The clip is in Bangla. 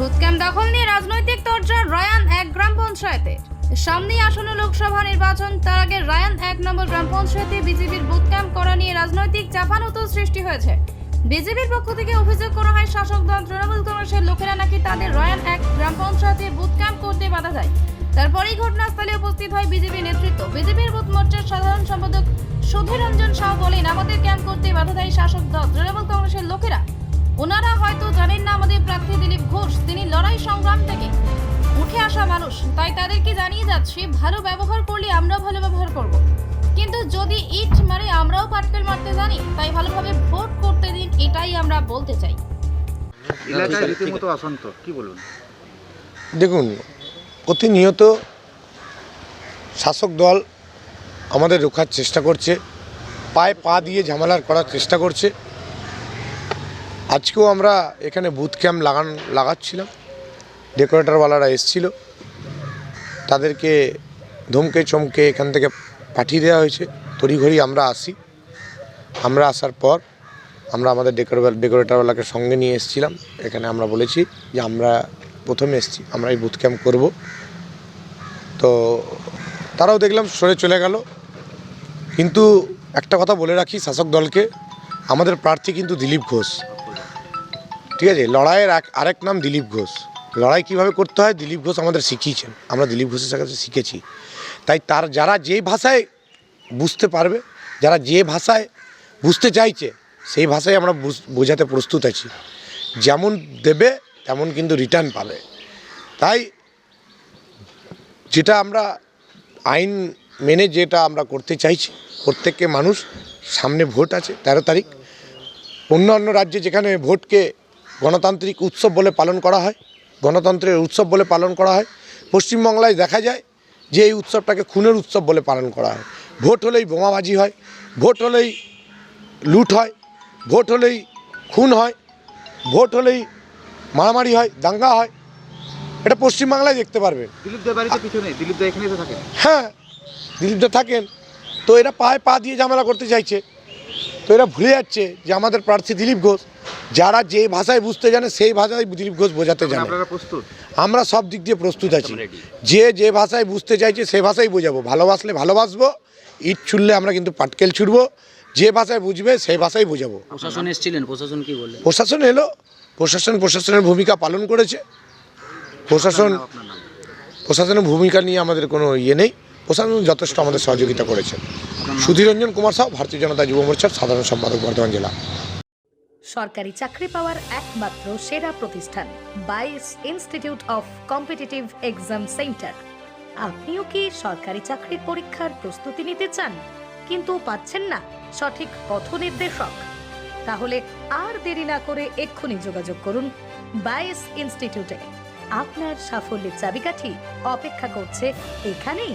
বুথক্যাম্প দখল নিয়ে রাজনৈতিক তরজা রায়ান এক গ্রাম পঞ্চায়েতে সামনেই আসন্ন লোকসভা নির্বাচন, তার আগে রায়ান এক নম্বর গ্রাম পঞ্চায়েতে বিজেপির বুথক্যাম্প করা নিয়ে রাজনৈতিক চাপানোতর সৃষ্টি হয়েছে। বিজেপির পক্ষ থেকে অভিযোগ করা হয়, শাসক দল তৃণমূল কংগ্রেসের লোকেরা নাকি তাদের রায়ান এক গ্রাম পঞ্চায়েতে বুথ ক্যাম্প করতে বাধা দেয়। তারপরেই ঘটনাস্থলে উপস্থিত হয় বিজেপি নেতৃত্ব। বিজেপির বুথ মোর্চার সাধারণ সম্পাদক সুধীর রঞ্জন শাহ বলেন, আমাদের ক্যাম্প করতে বাধা দেয় শাসক দল। তৃণমূল কংগ্রেসের লোকেরা হয়তো জানেন না আমাদের প্রার্থী দিলীপ ঘোষ। তিনি লড়াই সংগ্রাম থেকে উঠে আসা মানুষ। তাই তাদেরকে জানিয়ে যাচ্ছি ভালো ব্যবহার করলে আমরাও ভালো ব্যবহার করব। কিন্তু যদি ইট মারে আমরাও পাটকেল মারতে জানি তাই ভালোভাবে ভোট করতে দিন এটাই আমরা বলতে চাই। এলাকায় রীতিমতো অশান্ত কি বলুন? দেখুন প্রতিনিয়ত শাসক দল আমাদের রোখার চেষ্টা করছে পায়ে পা দিয়ে ঝামেলার করার চেষ্টা করছে। আজকেও আমরা এখানে বুথ ক্যাম্প লাগান, লাগাচ্ছিলাম। ডেকোরেটরওয়ালারা এসছিল। তাদেরকে ধমকে, চমকে এখান থেকে পাঠিয়ে দেওয়া হয়েছে। তড়িঘড়ি আমরা আসি। আমরা আসার পর আমরা আমাদের ডেকোরেটর ডেকোরেটরওয়ালাকে সঙ্গে নিয়ে এসেছিলাম। এখানে আমরা বলেছি যে আমরা প্রথমে এসেছি, আমরা এই বুথ ক্যাম্প করব। তো তারাও দেখলাম, সরে চলে গেল। কিন্তু একটা কথা বলে রাখি শাসক দলকে, আমাদের প্রার্থী কিন্তু দিলীপ ঘোষ। ঠিক আছে, লড়াইয়ের আরেক নাম দিলীপ ঘোষ। লড়াই কীভাবে করতে হয়? দিলীপ ঘোষ আমাদের শিখিয়েছেন। আমরা দিলীপ ঘোষের কাছে শিখেছি। তাই তার, যারা যে ভাষায় বুঝতে পারবে, যারা যে ভাষায় বুঝতে চাইছে, সেই ভাষায় আমরা বুঝ- বোঝাতে প্রস্তুত আছি। যেমন দেবে, তেমন কিন্তু রিটার্ন পাবে। তাই যেটা আমরা, আইন মেনে যেটা আমরা করতে চাইছি, প্রত্যেককে মানুষ সামনে ভোট আছে, তেরো তারিখ। অন্য অন্য রাজ্যে যেখানে ভোটকে গণতান্ত্রিক উৎসব বলে পালন করা হয় গণতন্ত্রের উৎসব বলে পালন করা হয়। পশ্চিমবাংলায় দেখা যায় যে এই উৎসবটাকে খুনের উৎসব বলে পালন করা হয়। ভোট হলেই বোমাবাজি হয় ভোট হলেই লুট হয় ভোট হলেই খুন হয় ভোট হলেই মারামারি হয় দাঙ্গা হয়। এটা পশ্চিমবাংলায় দেখতে পারবেন। দিলীপ দেব বাড়িতে পিছনে দিলীপ দা এখানেই থাকেন? হ্যাঁ দিলীপদা থাকেন। তো এরা পায়ে পা দিয়ে ঝামেলা করতে চাইছে। তো এরা ভুলে যাচ্ছে যে আমাদের প্রার্থী দিলীপ ঘোষ যারা যে ভাষায় বুঝতে জানে সেই ভাষায় দিলীপ ঘোষ বোঝাতে জানে। আমরা সব দিক দিয়ে প্রস্তুত আছি। যে যে ভাষায় বুঝতে চাইছে সে ভাষাই বোঝাবো। ভালোবাসলে ভালোবাসবো ইট ছুড়লে আমরা কিন্তু পাটকেল ছুটবো যে ভাষায় বুঝবে সেই ভাষাই বোঝাবো। প্রশাসন এসেছিলেন? প্রশাসন কি বললেন? প্রশাসন এলো। প্রশাসন প্রশাসনের ভূমিকা পালন করেছে। প্রশাসন প্রশাসনের ভূমিকা নিয়ে আমাদের কোনো ইয়ে নেই। প্রশাসন যথেষ্ট আমাদের সহযোগিতা করেছেন সুধীরঞ্জন কুমার সাউ ভারতীয় জনতা যুব মোর্চার সাধারণ সম্পাদক, বর্ধমান জেলা। সরকারি চাকরি পাওয়ার একমাত্র সেরা প্রতিষ্ঠান, Vice institute of competitive exam centre. আপনিও কি সরকারি চাকরির পরীক্ষার প্রস্তুতি নিতে চান, কিন্তু পাচ্ছেন না সঠিক পথ নির্দেশক তাহলে আর দেরি না করে এক্ষুনি যোগাযোগ করুন বাইস ইনস্টিটিউটে। আপনার সাফল্যের চাবিকাঠি অপেক্ষা করছে এখানেই।